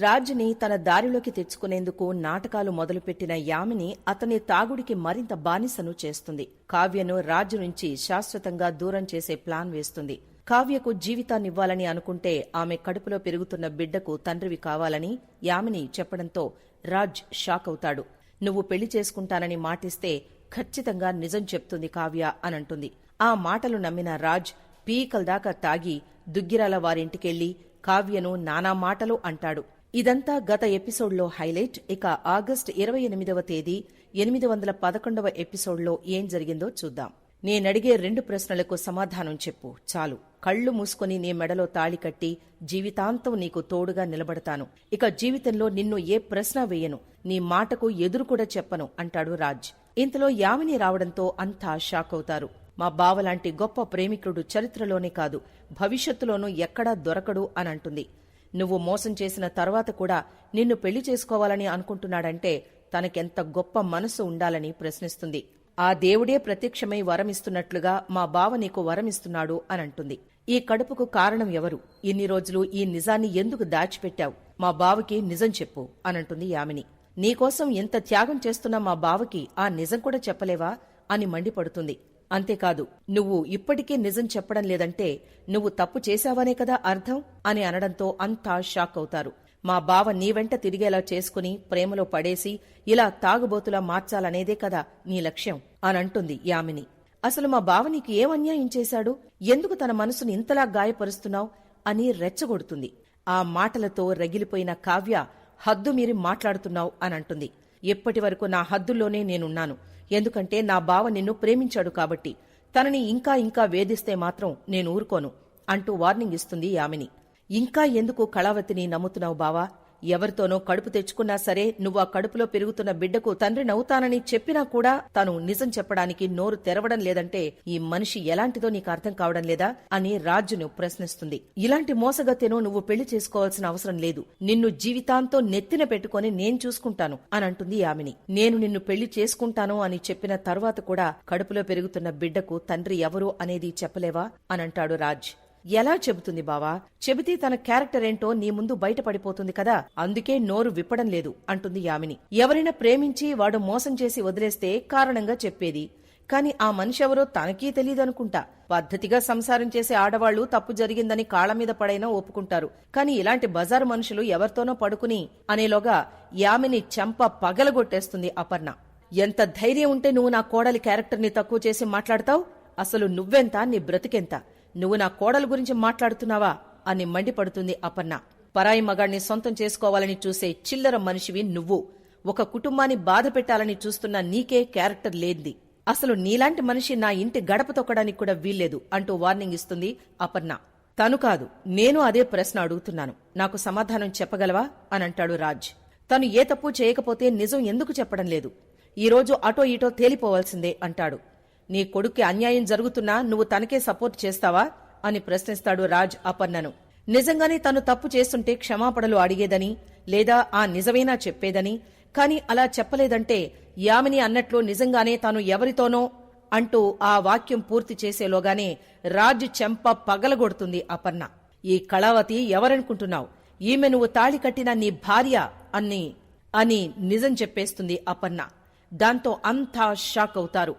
రాజ్ని తన దారిలోకి తెచ్చుకునేందుకు నాటకాలు మొదలుపెట్టిన యామిని అతని తాగుడికి మరింత బానిసను చేస్తుంది. కావ్యను రాజ్ నుంచి శాశ్వతంగా దూరం చేసే ప్లాన్ వేస్తుంది. కావ్యకు జీవితాన్నివ్వాలని అనుకుంటే ఆమె కడుపులో పెరుగుతున్న బిడ్డకు తండ్రివి కావాలని యామిని చెప్పడంతో రాజ్ షాక్ అవుతాడు. నువ్వు పెళ్ళి చేసుకుంటానని మాటిస్తే ఖచ్చితంగా నిజం చెప్తుంది కావ్య అనంటుంది. ఆ మాటలు నమ్మిన రాజ్ పీకల్ దాకా తాగి దుగ్గిరాల వారింటికెళ్ళి కావ్యను నానా మాటలు అంటాడు. ఇదంతా గత ఎపిసోడ్లో హైలైట్. ఇక ఆగస్ట్ ఇరవై ఎనిమిదవ తేదీ ఎనిమిది వందల పదకొండవ ఎపిసోడ్లో ఏం జరిగిందో చూద్దాం. నేనడిగే రెండు ప్రశ్నలకు సమాధానం చెప్పు. చాలు. కళ్ళు మూసుకొని నీ మెడలో తాళి కట్టి జీవితాంతం నీకు తోడుగా నిలబడతాను. ఇక జీవితంలో నిన్ను ఏ ప్రశ్న వేయను. నీ మాటకు ఎదురు కూడా చెప్పను అంటాడు రాజ్. ఇంతలో యామిని రావడంతో అంతా షాక్ అవుతారు మా బావలాంటి గొప్ప ప్రేమికుడు చరిత్రలోనే కాదు భవిష్యత్తులోనూ ఎక్కడా దొరకడు అని అంటుంది నువ్వు మోసం చేసిన తర్వాత కూడా నిన్ను పెళ్ళి చేసుకోవాలని అనుకుంటున్నాడంటే తనకెంత గొప్ప మనసు ఉండాలని ప్రశ్నిస్తుంది. ఆ దేవుడే ప్రత్యక్షమై వరమిస్తున్నట్లుగా మా బావ నీకు వరమిస్తున్నాడు అనంటుంది. ఈ కడుపుకు కారణం ఎవరు? ఇన్ని రోజులు ఈ నిజాన్ని ఎందుకు దాచిపెట్టావు? మా బావకి నిజం చెప్పు అనంటుంది యామిని. నీకోసం ఎంత త్యాగం చేస్తున్న మా బావకి ఆ నిజం కూడా చెప్పలేవా? అని మండిపడుతుంది. అంతేకాదు నువ్వు ఇప్పటికీ నిజం చెప్పడం లేదంటే నువ్వు తప్పు చేశావనే కదా అర్థం? అని అనడంతో అంతా షాక్ అవుతారు. మా బావ నీ వెంట తిరిగేలా చేసుకుని ప్రేమలో పడేసి ఇలా తాగుబోతులా మార్చాలనేదే కదా నీ లక్ష్యం అనంటుంది యామిని. అసలు మా బావ నీకు ఏం అన్యాయం చేశాడు? ఎందుకు తన మనసును ఇంతలా గాయపరుస్తున్నావు? అని రెచ్చగొడుతుంది. ఆ మాటలతో రగిలిపోయిన కావ్య హద్దు మీరి మాట్లాడుతున్నావు అనంటుంది ఎప్పటి వరకు నా హద్దుల్లోనే నేనున్నాను. ఎందుకంటే నా బావ నిన్ను ప్రేమించాడు కాబట్టి. తనని ఇంకా ఇంకా వేధిస్తే మాత్రం నేను ఊరుకోను అంటూ వార్నింగ్ ఇస్తుంది యామిని ఇంకా ఎందుకు కళావతిని నమ్ముతున్నావు బావా? ఎవరితోనో కడుపు తెచ్చుకున్నా సరే నువ్వు ఆ కడుపులో పెరుగుతున్న బిడ్డకు తండ్రినవుతానని చెప్పినా కూడా తను నిజం చెప్పడానికి నోరు తెరవడం లేదంటే ఈ మనిషి ఎలాంటిదో నీకు అర్థం కావడం లేదా అని రాజును ప్రశ్నిస్తుంది. ఇలాంటి మోసగత్తెను నువ్వు పెళ్ళి చేసుకోవాల్సిన అవసరం లేదు. నిన్ను జీవితాంతో నెత్తిన పెట్టుకుని నేను చూసుకుంటాను అని అంటుంది యామిని. నేను నిన్ను పెళ్ళి చేసుకుంటాను అని చెప్పిన తర్వాత కూడా కడుపులో పెరుగుతున్న బిడ్డకు తండ్రి ఎవరు అనేది చెప్పలేవా అని అంటాడు రాజ్. ఎలా చెబుతుంది బావా? చెబితే తన క్యారెక్టర్ ఏంటో నీ ముందు బయటపడిపోతుంది కదా. అందుకే నోరు విప్పడం లేదు అంటుంది యామిని. ఎవరైనా ప్రేమించి వాడు మోసం చేసి వదిలేస్తే కారణంగా చెప్పేది. కాని ఆ మనిషి ఎవరో తనకీ తెలియదనుకుంటా పద్ధతిగా సంసారం చేసే ఆడవాళ్ళు తప్పు జరిగిందని కాళ్ళ మీద పడైనా ఒప్పుకుంటారు. కాని ఇలాంటి బజారు మనుషులు ఎవరితోనో పడుకుని అనేలోగా యామిని చెంప పగలగొట్టేస్తుంది అపర్ణ. ఎంత ధైర్యం ఉంటే నువ్వు నా కోడలి క్యారెక్టర్ని తక్కువ చేసి మాట్లాడతావు? అసలు నువ్వెంత నీ బ్రతికెంత? నువ్వు నా కోడలు గురించి మాట్లాడుతున్నావా అని మండిపడుతుంది అపర్ణ. పరాయి మగాణ్ణి సొంతం చేసుకోవాలని చూసే చిల్లర మనిషివి నువ్వు. ఒక కుటుంబాన్ని బాధ పెట్టాలని చూస్తున్న నీకే క్యారెక్టర్ లేంది. అసలు నీలాంటి మనిషి నా ఇంటి గడప తొక్కడానికి కూడా వీల్లేదు అంటూ వార్నింగ్ ఇస్తుంది అపర్ణ. తను కాదు నేను అదే ప్రశ్న అడుగుతున్నాను. నాకు సమాధానం చెప్పగలవా అని అంటాడు రాజ్. తను ఏ తప్పు చేయకపోతే నిజం ఎందుకు చెప్పడం లేదు. ఈరోజు అటో ఇటో తేలిపోవాల్సిందే అంటాడు. నీ కొడుక్కి అన్యాయం జరుగుతున్నా నువ్వు తనకే సపోర్ట్ చేస్తావా? అని ప్రశ్నిస్తాడు రాజ్ అపర్ణను. నిజంగానే తను తప్పు చేస్తుంటే క్షమాపణలు అడిగేదని లేదా ఆ నిజమేనా చెప్పేదని కాని అలా చెప్పలేదంటే యామిని అన్నట్లు నిజంగానే తాను ఎవరితోనో అంటూ ఆ వాక్యం పూర్తి చేసేలోగానే రాజ్ చెంప పగలగొడుతుంది అపర్ణ. ఈ కళావతి ఎవరనుకుంటున్నావు? ఈమె నువ్వు తాళి కట్టిన నీ భార్య అన్ని అని నిజం చెప్పేస్తుంది అపర్ణ. దాంతో అంతా షాక్ అవుతారు.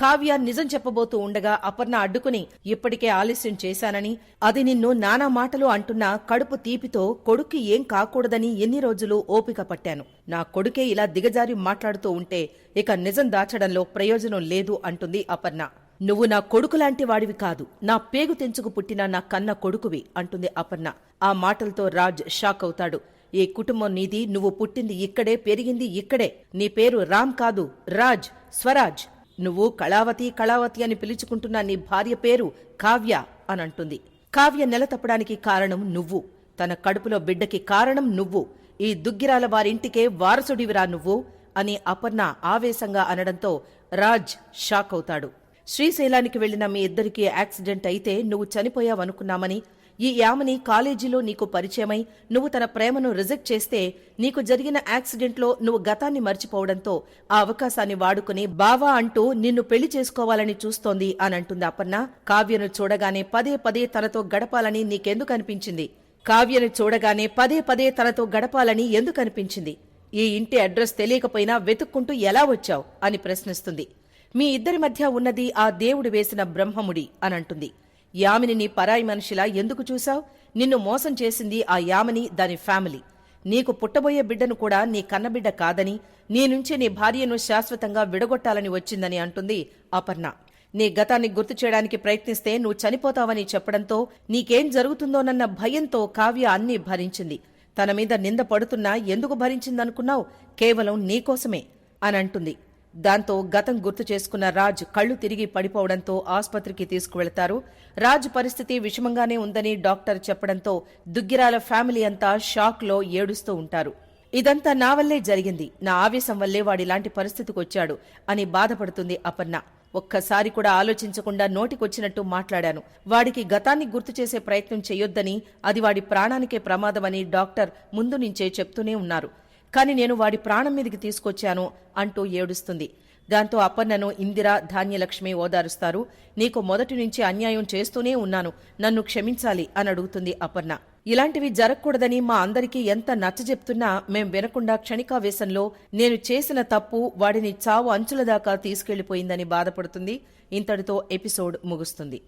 కావ్య నిజం చెప్పబోతూ ఉండగా అపర్ణ అడ్డుకుని ఇప్పటికే ఆలస్యం చేశానని అది నిన్ను నానా మాటలు అంటున్నా కడుపు తీపితో కొడుక్కి ఏం కాకూడదని ఎన్ని రోజులు ఓపిక పట్టాను. నా కొడుకే ఇలా దిగజారి మాట్లాడుతూ ఉంటే ఇక నిజం దాచడంలో ప్రయోజనం లేదు అంటుంది అపర్ణ. నువ్వు నా కొడుకులాంటి వాడివి కాదు. నా పేగు తెంచుకు పుట్టిన నా కన్న కొడుకువి అంటుంది అపర్ణ. ఆ మాటలతో రాజ్ షాక్ అవుతాడు. ఈ కుటుంబం నీది. నువ్వు పుట్టింది ఇక్కడే పెరిగింది ఇక్కడే. నీ పేరు రామ్ కాదు రాజ్ స్వరాజ్. నువ్వు కళావతి కళావతి అని పిలుచుకుంటున్న నీ భార్య పేరు కావ్య అని అంటుంది కావ్య నెల తప్పడానికి కారణం నువ్వు. తన కడుపులో బిడ్డకి కారణం నువ్వు. ఈ దుగ్గిరాల వారింటికే వారసుడివిరా నువ్వు అని అపర్ణ ఆవేశంగా అనడంతో రాజ్ షాక్ అవుతాడు శ్రీశైలానికి వెళ్ళిన మీ ఇద్దరికీ యాక్సిడెంట్ అయితే నువ్వు చనిపోయావనుకున్నామని ఈ యామని కాలేజీలో నీకు పరిచయమై నువ్వు తన ప్రేమను రిజెక్ట్ చేస్తే నీకు జరిగిన యాక్సిడెంట్లో నువ్వు గతాన్ని మర్చిపోవడంతో ఆ అవకాశాన్ని వాడుకుని బావా అంటూ నిన్ను పెళ్ళి చేసుకోవాలని చూస్తోంది అని అంటుంది అపర్ణ. కావ్యను చూడగానే పదే పదే తనతో గడపాలని నీకెందుకు అనిపించింది కావ్యను చూడగానే పదే పదే తనతో గడపాలని ఎందుకు అనిపించింది ఈ ఇంటి అడ్రస్ తెలియకపోయినా వెతుక్కుంటూ ఎలా వచ్చావు? అని ప్రశ్నిస్తుంది. మీ ఇద్దరి మధ్య ఉన్నది ఆ దేవుడు వేసిన బ్రహ్మముడి అనంటుంది. యామిని నీ పరాయి మనిషిలా ఎందుకు చూశావు? నిన్ను మోసం చేసింది ఆ యామిని దాని ఫ్యామిలీ. నీకు పుట్టబోయే బిడ్డను కూడా నీ కన్నబిడ్డ కాదని నీ నుంచి నీ భార్యను శాశ్వతంగా విడగొట్టాలని వచ్చిందని అంటుంది అపర్ణ. నీ గతాన్ని గుర్తు చేయడానికి ప్రయత్నిస్తే నువ్వు చనిపోతావని చెప్పడంతో నీకేం జరుగుతుందోనన్న భయంతో కావ్య అన్నీ భరించింది. తన మీద నింద పడుతున్నా ఎందుకు భరించిందనుకున్నావు? కేవలం నీకోసమే అని అంటుంది. దాంతో గతం గుర్తు చేసుకున్న రాజ్ కళ్ళు తిరిగి పడిపోవడంతో ఆసుపత్రికి తీసుకువెళతారు. రాజ్ పరిస్థితి విషమంగానే ఉందని డాక్టర్ చెప్పడంతో దుగ్గిరాల ఫ్యామిలీ అంతా షాక్లో ఏడుస్తూ ఉంటారు. ఇదంతా నా వల్లే జరిగింది. నా ఆవేశం వల్లే వాడిలాంటి పరిస్థితికి వచ్చాడు అని బాధపడుతుంది అపర్ణ. ఒక్కసారి కూడా ఆలోచించకుండా నోటికొచ్చినట్టు మాట్లాడాను. వాడికి గతాన్ని గుర్తు చేసే ప్రయత్నం చేయొద్దని అది వాడి ప్రాణానికే ప్రమాదమని డాక్టర్ ముందు నుంచే చెప్తూనే ఉన్నారు. కాని నేను వాడి ప్రాణం మీదకి తీసుకొచ్చాను అంటూ ఏడుస్తుంది. దాంతో అపర్ణను ఇందిర ధాన్యలక్ష్మి ఓదారుస్తారు. నీకు మొదటి నుంచి అన్యాయం చేస్తూనే ఉన్నాను. నన్ను క్షమించాలి అని అడుగుతుంది అపర్ణ. ఇలాంటివి జరగకూడదని మా అందరికీ ఎంత నచ్చజెప్తున్నా మేం వినకుండా క్షణికావేశంలో నేను చేసిన తప్పు వాడిని చావు అంచుల దాకా తీసుకెళ్ళిపోయిందని బాధపడుతుంది. ఇంతటితో ఎపిసోడ్ ముగుస్తుంది.